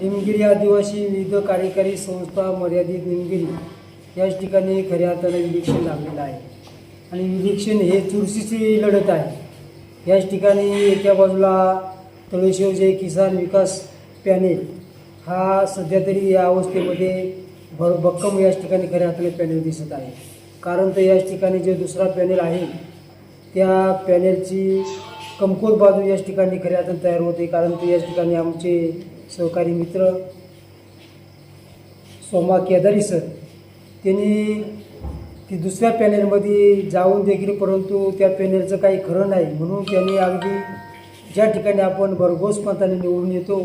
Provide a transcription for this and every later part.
निमगिरी आदिवासी विविध कार्यकारी संस्था मर्यादित निमगिरी याच ठिकाणी खऱ्या अर्थानं इलेक्शन लागलेलं आहे. आणि इलेक्शन हे चुरशीची लढत आहे. याच ठिकाणी एका बाजूला तळेश्वर किसान विकास पॅनेल हा सध्या तरी या अवस्थेमध्ये भर भक्कम याच ठिकाणी खऱ्या अर्थाने पॅनेल दिसत आहे. कारण तर याच ठिकाणी जे दुसरा पॅनेल आहे त्या पॅनेलची कमकोर बाजू याच ठिकाणी खऱ्या अर्थाने तयार होते. कारण ते याच ठिकाणी आमचे सहकारी मित्र सोमा केदारी सर त्यांनी ती दुसऱ्या पॅनेलमध्ये जाऊन देखील परंतु त्या पॅनेलचं काही खरं नाही. म्हणून त्यांनी अगदी ज्या ठिकाणी आपण भरघोस पंथाने निवडून येतो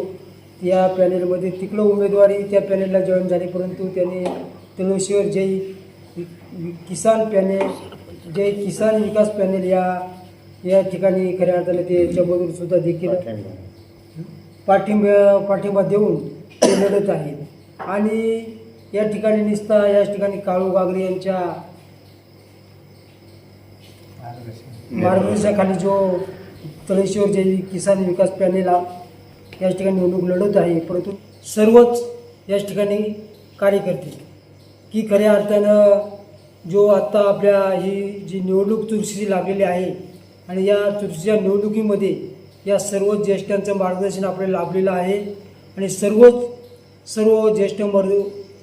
त्या पॅनेलमध्ये तिकडं उमेदवारी त्या पॅनेलला जॉईन झाली. परंतु त्यांनी तळेश्वर जय किसान पॅनेल जय किसान विकास पॅनेल या या ठिकाणी खऱ्या अर्थाने ते याच्यामधून सुद्धा देखील पाठिंबा पाठिंबा देऊन ते लढत आहेत आणि या ठिकाणी निस्ता या ठिकाणी काळू गागरे यांच्या मार्गदर्शनाखाली जो तळेश्वर जैविक किसान विकास पॅनेल या ठिकाणी निवडणूक लढत आहे. परंतु सर्वच या ठिकाणी कार्यकर्ते की खऱ्या अर्थानं जो आत्ता आपल्या ही जी निवडणूक चुरशीची लागलेली आहे आणि या चुरशीच्या निवडणुकीमध्ये या सर्व ज्येष्ठांचं मार्गदर्शन आपल्याला लाभलेलं आहे. आणि सर्वच सर्व ज्येष्ठ मर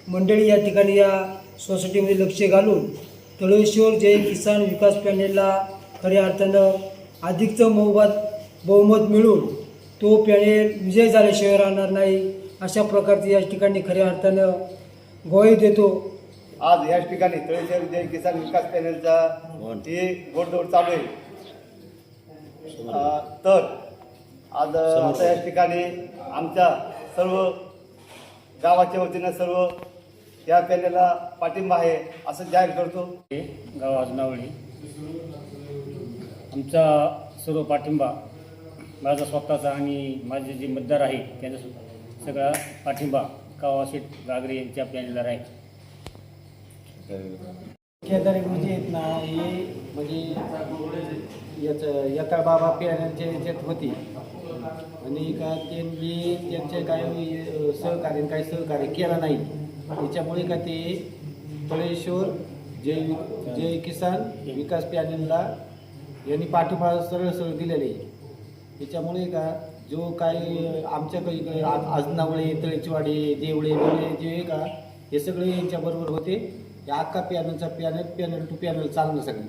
मंडळी या ठिकाणी या सोसायटीमध्ये लक्ष घालून तळेश्वर जय किसान विकास पॅनेलला खऱ्या अर्थानं अधिकचं बहुमत बहुमत मिळून तो पॅनेल विजय झाल्याशिवाय राहणार नाही अशा प्रकारची या ठिकाणी खऱ्या अर्थानं ग्वाही देतो. आज याच ठिकाणी तळेश्वर जय किसान विकास पॅनलचा ही गोडदोड चालू आहे. तर आज आता याच ठिकाणी आमच्या सर्व गावाच्या वतीनं सर्व या पॅनलला पाठिंबा आहे असं जाहीर करतो. गाव आजनावळी. आमचा सर्व पाठिंबा माझा स्वतःचा आणि माझे जे मतदार आहेत त्यांचा सु- सगळा पाठिंबा कावाशेठ गागरे यांच्या पॅनलला आहे केदारी गुरुजी आहेत ना हे म्हणजे याचं यता बाबा पॅनलच्या याच्यात होती आणि का त्यांनी त्यांचे काय सहकार्य काही सहकार्य केलं नाही. त्याच्यामुळे का ते तळेश्वर जय जय किसान विकास पॅनलला यांनी पाठिंबा सरळ सरळ दिलेले. त्याच्यामुळे का जो काही आमच्याकडे आजनावळे तळेचवाडी देवळे बिवळे जे आहे का हे सगळे यांच्याबरोबर होते. या अख्खा पॅनलचा पॅनल पॅनल टू पॅनल चालणं सगळे.